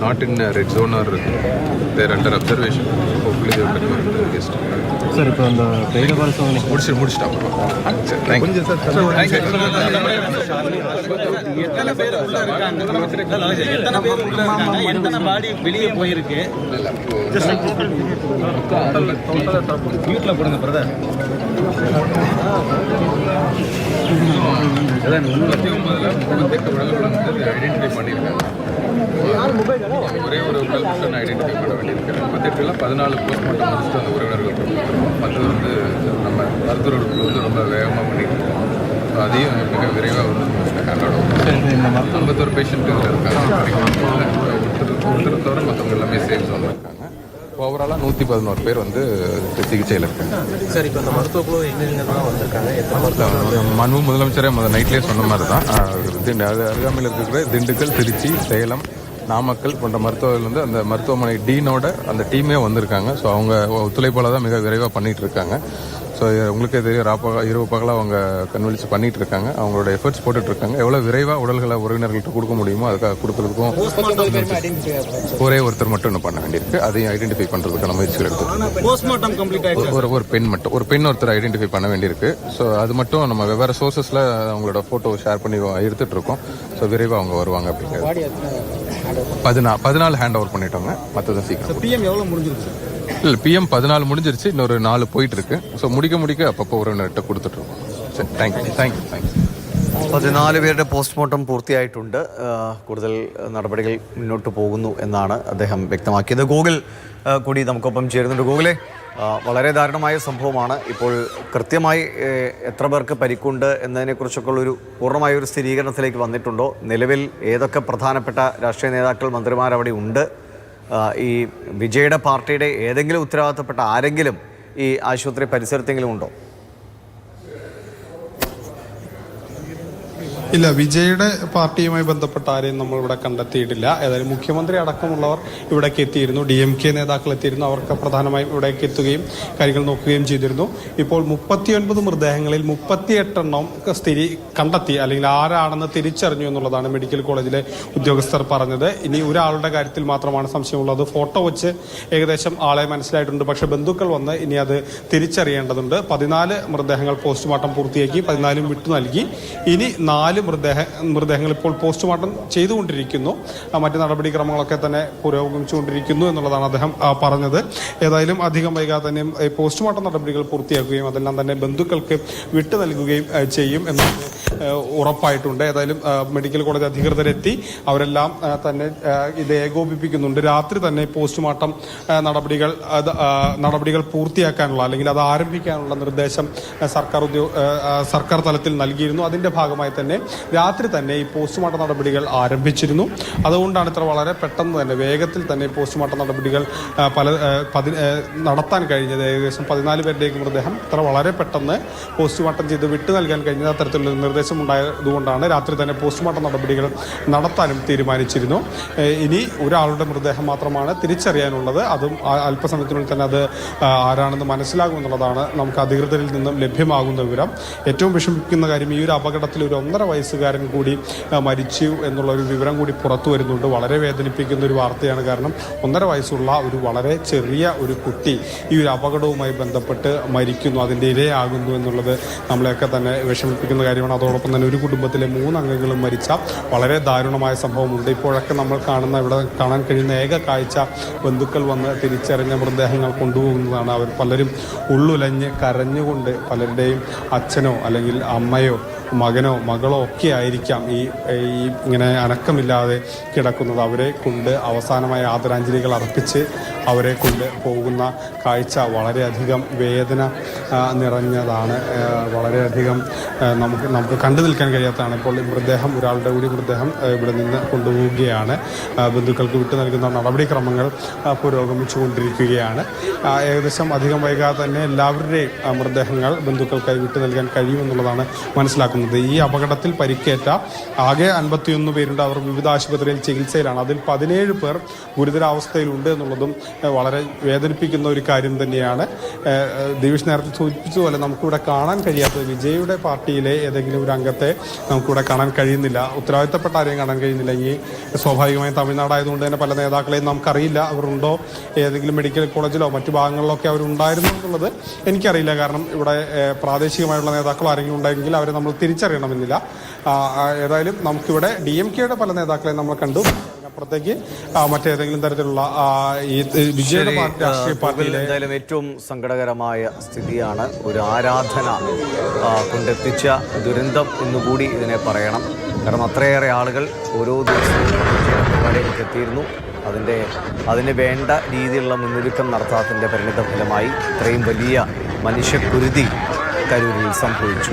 Not red zone are there under observation முடிச்சு முடிச்சிட்டா போயிருக்கு? வீட்டில் போடுங்க பிரதர் முப்பத்தி ஒன்பதுல உடல்கள் வந்து ஐடென்டிஃபை பண்ணியிருக்காங்க. ஒரே ஒரு உடல் மட்டும் ஐடென்டிஃபை பண்ண வேண்டியிருக்கு. முப்பத்தெட்டுல பதினாலு போஸ்ட்மார்ட்டம் முடிச்சுட்டு அந்த உறவினர்கள் மற்றது வந்து நம்ம மருத்துவர்கள் குழு வந்து ரொம்ப வேகமாக பண்ணிட்டு இருக்கோம் அதையும் மிக விரைவாக வந்து ஓவர் ஐம்பத்தொரு பேஷண்ட் இருக்காங்க ஒருத்தர் ஒருத்தர் தவிர மற்றவங்க எல்லாமே சேஃப் ஜோனில் இருக்காங்க. ஓவராலாக நூற்றி பதினோரு பேர் வந்து சிகிச்சையில் இருக்காங்க. சார் இப்போ அந்த மருத்துவ குழு எங்கெங்கெல்லாம் வந்திருக்காங்க? எத்தனை மருத்துவ மனு முதலமைச்சரே முதல் நைட்லேயே சொன்ன மாதிரி தான் திண்டு அது அருகாமையில் இருக்கிற திண்டுக்கல் திருச்சி சேலம் நாமக்கல் போன்ற மருத்துவர்கள் வந்து அந்த மருத்துவமனை டீனோட அந்த டீமே வந்திருக்காங்க. ஸோ அவங்க ஒத்துழைப்பால் தான் மிக விரைவாக பண்ணிட்டு இருக்காங்க. ஸோ உங்களுக்கே தெரியும் ராப்பா இரவு பகலாக அவங்க கன்வென்ஸ் பண்ணிட்டு இருக்காங்க அவங்களோட எஃபர்ட்ஸ் போட்டுட்டு இருக்காங்க எவ்வளோ விரைவாக உடல்களை உறவினர்கள்ட்ட கொடுக்க முடியுமோ அதுக்காக கொடுக்கறதுக்கும் ஒரே ஒருத்தர் மட்டும் இன்னும் பண்ண வேண்டியிருக்கு. அதையும் ஐடென்டிஃபை பண்ணுறதுக்கான முயற்சிகள் எடுத்து. ஒரு ஒரு பெண் மட்டும் ஒரு பெண் ஒருத்தர் ஐடென்டிஃபை பண்ண வேண்டியிருக்கு. ஸோ அது மட்டும் நம்ம வெவ்வேறு சோர்சஸில் அவங்களோட ஃபோட்டோ ஷேர் பண்ணி எடுத்துட்டு இருக்கோம். ஸோ விரைவாக அவங்க வருவாங்க அப்படிங்கிறது. பதினா பதினாலு ஹேண்ட் ஓவர் பண்ணிட்டோங்க. மற்றதை சீக்கிரம் பிஎம் எவ்வளோ முடிஞ்சிருக்கு இல்லை பிஎம் பதினாலு முடிஞ்சிருச்சு இன்னொரு நாலு போயிட்டு இருக்கு ஸோ முடிக்க முடிக்க அப்பப்போ உறவினர்கிட்ட கொடுத்துட்டு இருக்கோம் சரி தேங்க்யூ தேங்க்யூ தேங்க்யூ പതിനാല് പേരുടെ പോസ്റ്റ്മോർട്ടം പൂർത്തിയായിട്ടുണ്ട് ആ, കൂടുതൽ നടപടികൾ മുന്നോട്ട് പോകുന്നു എന്നാണ് അദ്ദേഹം വ്യക്തമാക്കിയത് ഗൂഗിൾ ആ, കൂടി നമുക്കൊപ്പം ചേരുന്നുണ്ട് ഗൂഗിളെ ആ, വളരെ ദാരുണമായ സംഭവമാണ് ഇപ്പോൾ കൃത്യമായി ഏ, എത്ര പേർക്ക് പരിക്കുണ്ട് എന്നതിനെക്കുറിച്ചൊക്കെ ഉള്ളൊരു പൂർണ്ണമായ ഒരു സ്ഥിരീകരണത്തിലേക്ക് വന്നിട്ടുണ്ടോ നിലവിൽ ഏതൊക്കെ പ്രധാനപ്പെട്ട രാഷ്ട്രീയ നേതാക്കൾ മന്ത്രിമാർ അവിടെ ഉണ്ട് ആ, ഈ വിജയുടെ പാർട്ടിയുടെ ഏതെങ്കിലും ഉത്തരവാദിത്തപ്പെട്ട ആരെങ്കിലും ഈ ആശുപത്രി പരിസരത്തെങ്കിലും ഉണ്ടോ? ഇല്ല വിജയുടെ പാർട്ടിയുമായി ബന്ധപ്പെട്ട ആരെയും നമ്മൾ ഇവിടെ കണ്ടെത്തിയിട്ടില്ല. ഏതായാലും മുഖ്യമന്ത്രി അടക്കമുള്ളവർ ഇവിടേക്ക് എത്തിയിരുന്നു. ഡി എം കെ നേതാക്കൾ എത്തിയിരുന്നു അവർക്ക് പ്രധാനമായും ഇവിടേക്ക് എത്തുകയും കാര്യങ്ങൾ നോക്കുകയും ചെയ്തിരുന്നു. ഇപ്പോൾ മുപ്പത്തിയൊൻപത് മൃതദേഹങ്ങളിൽ മുപ്പത്തിയെട്ടെണ്ണം സ്ഥിരീ കണ്ടെത്തി അല്ലെങ്കിൽ ആരാണെന്ന് തിരിച്ചറിഞ്ഞു എന്നുള്ളതാണ് മെഡിക്കൽ കോളേജിലെ ഉദ്യോഗസ്ഥർ പറഞ്ഞത്. ഇനി ഒരാളുടെ കാര്യത്തിൽ മാത്രമാണ് സംശയമുള്ളത്. ഫോട്ടോ വെച്ച് ഏകദേശം ആളെ മനസ്സിലായിട്ടുണ്ട്. പക്ഷേ ബന്ധുക്കൾ വന്ന് ഇനി അത് തിരിച്ചറിയേണ്ടതുണ്ട്. പതിനാല് മൃതദേഹങ്ങൾ പോസ്റ്റ്മോർട്ടം പൂർത്തിയാക്കി പതിനാലും വിട്ടു നൽകി. ഇനി നാല് മൃതദേഹ മൃതദേഹങ്ങൾ ഇപ്പോൾ പോസ്റ്റ്മോർട്ടം ചെയ്തുകൊണ്ടിരിക്കുന്നു. മറ്റ് നടപടിക്രമങ്ങളൊക്കെ തന്നെ പുരോഗമിച്ചുകൊണ്ടിരിക്കുന്നു എന്നുള്ളതാണ് അദ്ദേഹം പറഞ്ഞത്. ഏതായാലും അധികം വൈകാതെ തന്നെ പോസ്റ്റ്മോർട്ടം നടപടികൾ പൂർത്തിയാക്കുകയും അതെല്ലാം തന്നെ ബന്ധുക്കൾക്ക് വിട്ടു നൽകുകയും ചെയ്യും എന്ന് ഉറപ്പായിട്ടുണ്ട്. ഏതായാലും മെഡിക്കൽ കോളേജ് അധികൃതരെത്തി അവരെല്ലാം തന്നെ ഇത് ഏകോപിപ്പിക്കുന്നുണ്ട്. രാത്രി തന്നെ പോസ്റ്റ്മോർട്ടം നടപടികൾ നടപടികൾ പൂർത്തിയാക്കാനുള്ള അല്ലെങ്കിൽ അത് ആരംഭിക്കാനുള്ള നിർദ്ദേശം സർക്കാർ ഉദ്യോ ആ, ആ, സർക്കാർ തലത്തിൽ നൽകിയിരുന്നു. അതിന്റെ ഭാഗമായി തന്നെ രാത്രി തന്നെ ഈ പോസ്റ്റ്മോർട്ടം നടപടികൾ ആരംഭിച്ചിരുന്നു. അതുകൊണ്ടാണ് ഇത്ര വളരെ പെട്ടെന്ന് തന്നെ വേഗത്തിൽ തന്നെ പോസ്റ്റ്മോർട്ടം നടപടികൾ പല നടത്താൻ കഴിഞ്ഞത്. ഏകദേശം പതിനാല് പേരുടെയും മൃതദേഹം ഇത്ര വളരെ പെട്ടെന്ന് പോസ്റ്റ്മോർട്ടം ചെയ്ത് വിട്ടു നൽകാൻ കഴിഞ്ഞത് അത്തരത്തിലുള്ള നിർദ്ദേശം ഉണ്ടായതുകൊണ്ടാണ് രാത്രി തന്നെ പോസ്റ്റ്മോർട്ടം നടപടികൾ നടത്താനും തീരുമാനിച്ചിരുന്നു. ഇനി ഒരാളുടെ മൃതദേഹം മാത്രമാണ് തിരിച്ചറിയാനുള്ളത്. അതും അല്പസമയത്തിനുള്ളിൽ തന്നെ അത് ആരാണെന്ന് മനസ്സിലാകുമെന്നുള്ളതാണ് നമുക്ക് അധികൃതരിൽ നിന്നും ലഭ്യമാകുന്ന വിവരം. ഏറ്റവും വിഷമിക്കുന്ന കാര്യം ഈ ഒരു അപകടത്തിൽ ഒരു ഒന്നര വയസ്സുകാരൻ കൂടി മരിച്ചു എന്നുള്ള ഒരു വിവരം കൂടി പുറത്തു വരുന്നുണ്ട്. വളരെ വേദനിപ്പിക്കുന്ന ഒരു വാർത്തയാണ് കാരണം ഒന്നര വയസ്സുള്ള ഒരു വളരെ ചെറിയ ഒരു കുട്ടി ഈ ഒരു അപകടവുമായി ബന്ധപ്പെട്ട് മരിക്കുന്നു. അതിന്റെ ഇരയാകുന്നു എന്നുള്ളത് നമ്മളെയൊക്കെ തന്നെ വിഷമിപ്പിക്കുന്ന കാര്യമാണ്. അതോടൊപ്പം തന്നെ ഒരു കുടുംബത്തിലെ മൂന്ന് അംഗങ്ങളും മരിച്ച വളരെ ദാരുണമായ സംഭവമുണ്ട്. ഇപ്പോഴൊക്കെ നമ്മൾ കാണുന്ന ഇവിടെ കാണാൻ കഴിയുന്ന ഏക കാഴ്ച ബന്ധുക്കൾ വന്ന് തിരിച്ചറിഞ്ഞ മൃതദേഹങ്ങൾ കൊണ്ടുപോകുന്നതാണ്. അവർ പലരും ഉള്ളുലഞ്ഞ് കരഞ്ഞുകൊണ്ട് പലരുടെയും അച്ഛനോ അല്ലെങ്കിൽ അമ്മയോ മകനോ മകളോ ഒക്കെ ആയിരിക്കാം ഈ ഇങ്ങനെ അനക്കമില്ലാതെ കിടക്കുന്നത്. അവരെ കൊണ്ട് അവസാനമായ ആദരാഞ്ജലികൾ അർപ്പിച്ച് അവരെ കൊണ്ട് പോകുന്ന കാഴ്ച വളരെയധികം വേദന നിറഞ്ഞതാണ്. വളരെയധികം നമുക്ക് നമുക്ക് കണ്ടു നിൽക്കാൻ കഴിയാത്തതാണ്. ഇപ്പോൾ മൃതദേഹം ഒരാളുടെ കൂടി മൃതദേഹം ഇവിടെ നിന്ന് കൊണ്ടുപോവുകയാണ്. ബന്ധുക്കൾക്ക് വിട്ടു നൽകുന്ന നടപടിക്രമങ്ങൾ പുരോഗമിച്ചുകൊണ്ടിരിക്കുകയാണ്. ഏകദേശം അധികം വൈകാതെ തന്നെ എല്ലാവരുടെയും മൃതദേഹങ്ങൾ ബന്ധുക്കൾക്കായി വിട്ടു നൽകാൻ കഴിയുമെന്നുള്ളതാണ് മനസ്സിലാക്കുന്നത്. ഈ അപകടത്തിൽ പരിക്കേറ്റ ആകെ അൻപത്തിയൊന്ന് പേരുണ്ട്. അവർ വിവിധ ആശുപത്രിയിൽ ചികിത്സയിലാണ്. അതിൽ പതിനേഴ് പേർ ഗുരുതരാവസ്ഥയിലുണ്ട് എന്നുള്ളതും വളരെ വേദനിപ്പിക്കുന്ന ഒരു കാര്യം തന്നെയാണ്. ദിവിഷ് നേരത്തെ സൂചിപ്പിച്ചതുപോലെ നമുക്കിവിടെ കാണാൻ കഴിയാത്തത് വിജയുടെ പാർട്ടിയിലെ ഏതെങ്കിലും ഒരു അംഗത്തെ നമുക്കിവിടെ കാണാൻ കഴിയുന്നില്ല. ഉത്തരവാദിത്തപ്പെട്ട ആരെയും കാണാൻ കഴിയുന്നില്ല. ഈ സ്വാഭാവികമായും തമിഴ്നാടായതുകൊണ്ട് തന്നെ പല നേതാക്കളെയും നമുക്കറിയില്ല. അവരുണ്ടോ ഏതെങ്കിലും മെഡിക്കൽ കോളേജിലോ മറ്റു ഭാഗങ്ങളിലോ ഒക്കെ അവരുണ്ടായിരുന്നു എന്നുള്ളത് എനിക്കറിയില്ല. കാരണം ഇവിടെ പ്രാദേശികമായുള്ള നേതാക്കൾ ആരെങ്കിലും ഉണ്ടെങ്കിൽ അവരെ നമ്മൾ തിരിച്ചറിയണമെന്നില്ല. ഏതായാലും നമുക്കിവിടെ ഡി എം കെയുടെ പല നേതാക്കളെ നമ്മൾ കണ്ടു. അതിനപ്പുറത്തേക്ക് ആ, മറ്റേതെങ്കിലും തരത്തിലുള്ള ഈ വിജയുടെ രാഷ്ട്രീയ എന്തായാലും ഏറ്റവും സങ്കടകരമായ സ്ഥിതിയാണ് ഒരു ആരാധന കൊണ്ടെത്തിച്ച ദുരന്തം എന്നുകൂടി ഇതിനെ പറയണം. കാരണം അത്രയേറെ ആളുകൾ ഓരോ ദിവസവും പരിപാടികൾക്ക് എത്തിയിരുന്നു. അതിന്റെ അതിന് വേണ്ട രീതിയിലുള്ള മുന്നൊരുക്കം നടത്താത്തതിന്റെ പരിണിത ഫലമായി ഇത്രയും വലിയ മനുഷ്യക്കുരുതി കരൂരിൽ സംഭവിച്ചു.